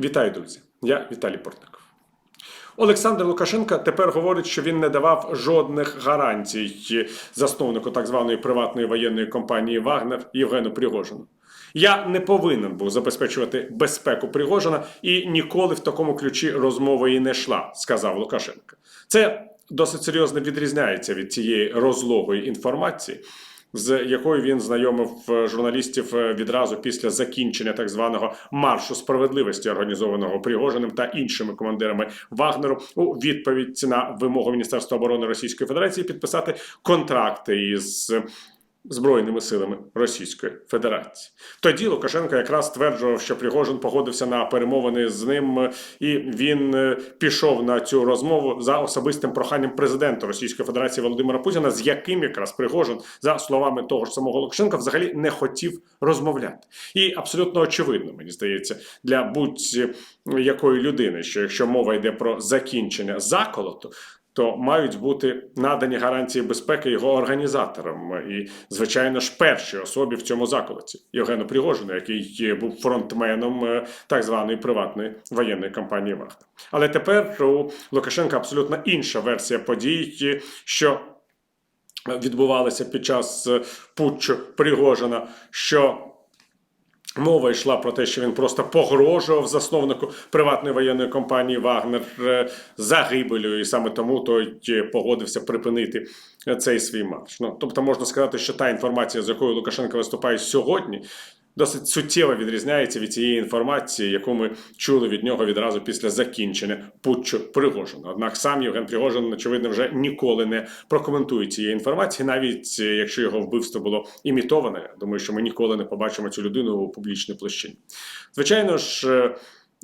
Вітаю, друзі! Я Віталій Портников. Олександр Лукашенко тепер говорить, що він не давав жодних гарантій засновнику так званої приватної воєнної компанії Вагнер Євгену Пригожину. Я не повинен був забезпечувати безпеку Пригожина і ніколи в такому ключі розмова і не йшла, сказав Лукашенко. Це досить серйозно відрізняється від цієї розлогої інформації, з якою він знайомив е, журналістів е, відразу після закінчення так званого маршу справедливості, організованого Пригожиним та іншими командирами Вагнеру, у відповідь на вимогу Міністерства оборони Російської Федерації підписати контракти із. Збройними силами Російської Федерації тоді Лукашенко якраз стверджував, що Пригожин погодився на перемовини з ним, і він е, пішов на цю розмову за особистим проханням президента Російської Федерації Володимира Путіна, з яким якраз Пригожин, за словами того ж самого Лукашенка, взагалі не хотів розмовляти. І абсолютно очевидно, мені здається, для будь-якої людини, що якщо мова йде про закінчення заколоту. То мають бути надані гарантії безпеки його організаторам, і, звичайно ж, першій особі в цьому заколоті Євгену Пригожину, який був фронтменом е, так званої приватної воєнної кампанії Вахта. Але тепер у Лукашенка абсолютно інша версія подій, що відбувалися під час е, путчу Пригожина, що Мова йшла про те, що він просто погрожував засновнику приватної воєнної компанії Вагнер е, загибелю, і саме тому той е, погодився припинити е, цей свій марш. Ну тобто можна сказати, що та інформація, з якою Лукашенко виступає сьогодні, досить суттєво відрізняється від цієї інформації, яку ми чули від нього відразу після закінчення путчу Пригожина. Однак сам Євген Пригожин, очевидно, вже ніколи не прокоментує цієї інформації, навіть е, якщо його вбивство було імітоване. Думаю, що ми ніколи не побачимо цю людину у публічній площині. Звичайно ж.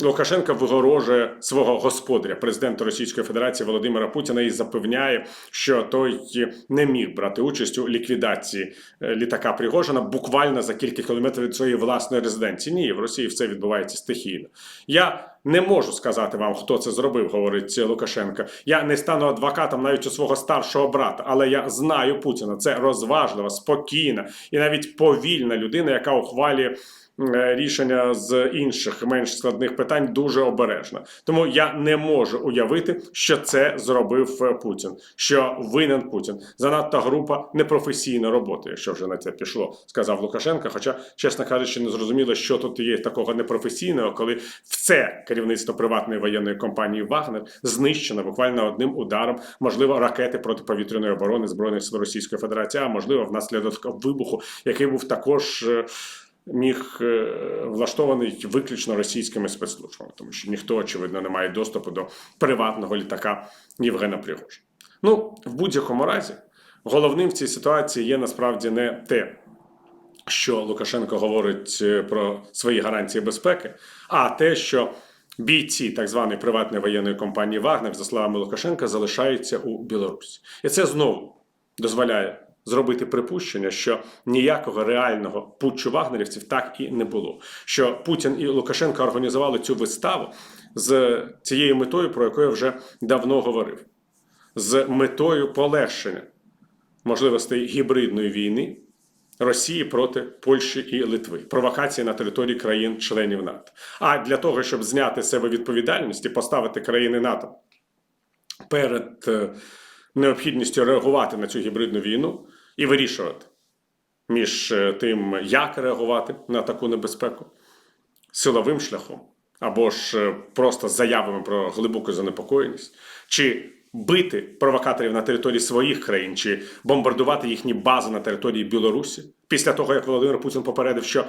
Лукашенко вигорожує свого господаря, президента Російської Федерації Володимира Путіна, і запевняє, що той не міг брати участь у ліквідації е, літака Пригожина буквально за кілька кілометрів від своєї власної резиденції. Ні, в Росії все відбувається стихійно. Я не можу сказати вам, хто це зробив, говорить Лукашенко. Я не стану адвокатом навіть у свого старшого брата, але я знаю Путіна. Це розважлива, спокійна і навіть повільна людина, яка ухвалює рішення з інших менш складних питань дуже обережно. Тому я не можу уявити, що це зробив е, Путін, що винен Путін. Занадто група непрофесійна робота, якщо вже на це пішло, сказав Лукашенко. Хоча, чесно кажучи, не зрозуміло, що тут є такого непрофесійного, коли все керівництво приватної воєнної компанії Вагнер знищено буквально одним ударом, можливо, ракети протиповітряної оборони збройних сил Російської Федерації, а можливо, внаслідок вибуху, який був також. Міг е, влаштований виключно російськими спецслужбами, тому що ніхто, очевидно, не має доступу до приватного літака Євгена Пригожина. Ну, в будь-якому разі, головним в цій ситуації є насправді не те, що Лукашенко говорить е, про свої гарантії безпеки, а те, що бійці так званої приватної воєнної компанії Вагнер, за словами Лукашенка, залишаються у Білорусі. І це знову дозволяє зробити припущення, що ніякого реального путчу вагнерівців так і не було. Що Путін і Лукашенко організували цю виставу з цією метою, про яку я вже давно говорив, з метою полегшення можливостей гібридної війни. Росії проти Польщі і Литви, провокації на території країн-членів НАТО. А для того, щоб зняти себе відповідальність і поставити країни НАТО перед е, необхідністю реагувати на цю гібридну війну і вирішувати між е, тим, як реагувати на таку небезпеку, силовим шляхом, або ж е, просто заявами про глибоку занепокоєність, чи бити провокаторів на території своїх країн, чи бомбардувати їхні бази на території Білорусі, після того як Володимир Путін попередив, що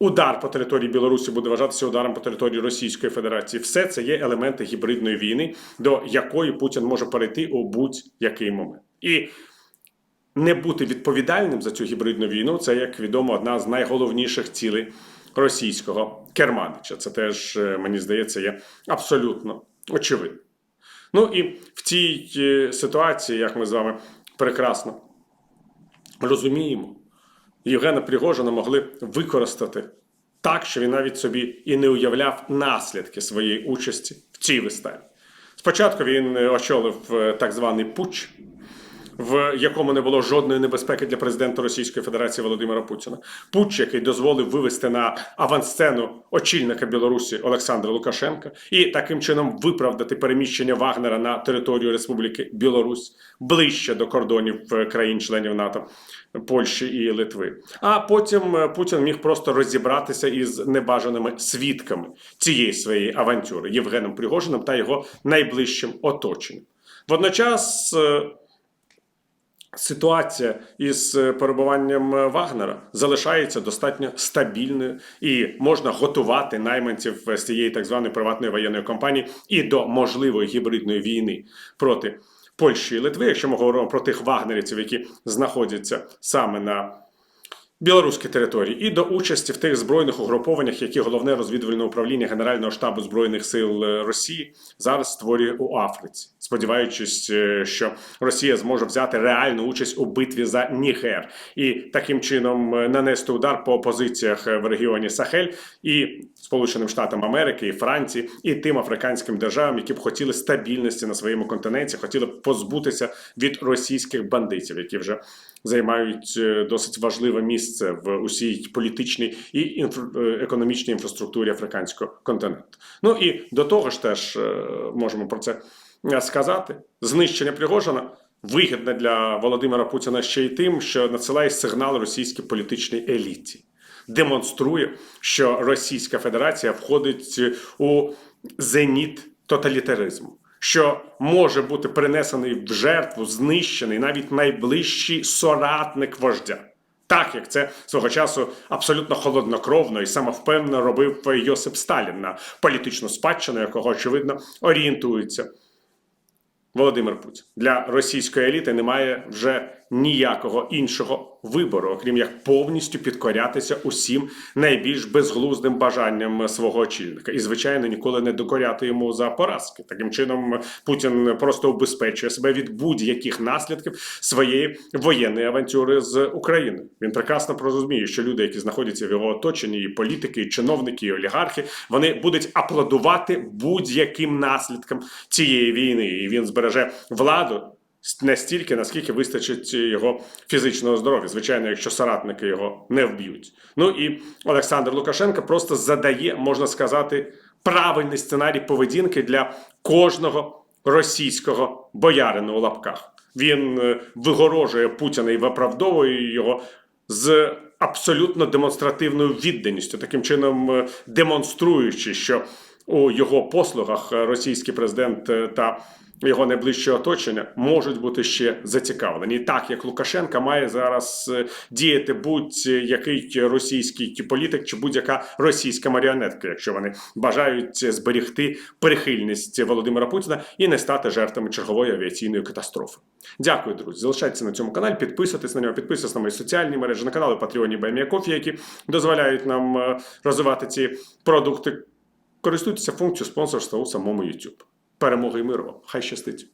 удар по території Білорусі буде вважатися ударом по території Російської Федерації. Все це є елементи гібридної війни, до якої Путін може перейти у будь-який момент. І не бути відповідальним за цю гібридну війну це, як відомо, одна з найголовніших цілей російського керманича. Це теж, е, мені здається, є абсолютно очевидно. Ну і в цій е, ситуації, як ми з вами прекрасно розуміємо, Євгена Пригожина могли використати так, що він навіть собі і не уявляв наслідки своєї участі в цій виставі. Спочатку він е, очолив так званий путч, в якому не було жодної небезпеки для президента Російської Федерації Володимира Путіна. Путч, який дозволив вивести на авансцену очільника Білорусі Олександра Лукашенка, і таким чином виправдати переміщення Вагнера на територію Республіки Білорусь ближче до кордонів е, країн-членів НАТО. Польщі і Литви. А потім е, Путін міг просто розібратися із небажаними свідками цієї своєї авантюри Євгеном Пригожиним та його найближчим оточенням. Водночас е, ситуація із е, перебуванням е, Вагнера залишається достатньо стабільною і можна готувати найманців з цієї так званої приватної воєнної компанії і до можливої гібридної війни проти Польщі і Литви, якщо ми говоримо про тих вагнерівців, які знаходяться саме на білоруській території, і до участі в тих збройних угрупованнях, які головне розвідувальне управління Генерального штабу збройних сил е, Росії зараз створює у Африці, сподіваючись, е, що Росія зможе взяти реальну участь у битві за Нігер і таким чином е, нанести удар по позиціях в регіоні Сахель і Сполученим Штатам Америки, і Франції, і тим африканським державам, які б хотіли стабільності на своєму континенті, хотіли б позбутися від російських бандитів, які вже займають е, досить важливе місце в усій політичній і е, економічній інфраструктурі африканського континенту. Ну і до того ж, теж е, можемо про це сказати. Знищення Пригожина вигідне для Володимира Путіна ще й тим, що надсилає сигнал російській політичній еліті. Демонструє, що Російська Федерація входить у зеніт тоталітаризму, що може бути принесений в жертву, знищений навіть найближчий соратник вождя. Так як це свого часу абсолютно холоднокровно і самовпевнено робив Йосип Сталін на політичну спадщину, якого очевидно орієнтується Володимир Путін. Для російської еліти немає вже ніякого іншого вибору, окрім як повністю підкорятися усім найбільш безглуздим бажанням свого очільника, і звичайно ніколи не докоряти йому за поразки. Таким чином Путін просто убезпечує себе від будь-яких наслідків своєї воєнної авантюри з Україною. Він прекрасно розуміє, що люди, які знаходяться в його оточенні, і політики, і чиновники, і олігархи, вони будуть аплодувати будь-яким наслідкам цієї війни, і він збереже владу настільки, наскільки вистачить його фізичного здоров'я. Звичайно, якщо соратники його не вб'ють. Ну і Олександр Лукашенко просто задає, можна сказати, правильний сценарій поведінки для кожного російського боярина у лапках. Він е, вигорожує Путіна і виправдовує його з абсолютно демонстративною відданістю, таким чином е, демонструючи, що у його послугах російський президент е, та його найближче оточення можуть бути ще зацікавлені. Так як Лукашенка має зараз е, діяти будь-який російський політик чи будь-яка російська маріонетка, якщо вони бажають зберегти прихильність Володимира Путіна і не стати жертвами чергової авіаційної катастрофи. Дякую, друзі. Залишайтеся на цьому каналі, підписуйтесь на нього, підписуйтесь на мої соціальні мережі, на канали Patreon і які дозволяють нам е, розвивати ці продукти. Користуйтеся функцією спонсорства у самому YouTube. Перемоги і миру. Хай щастить!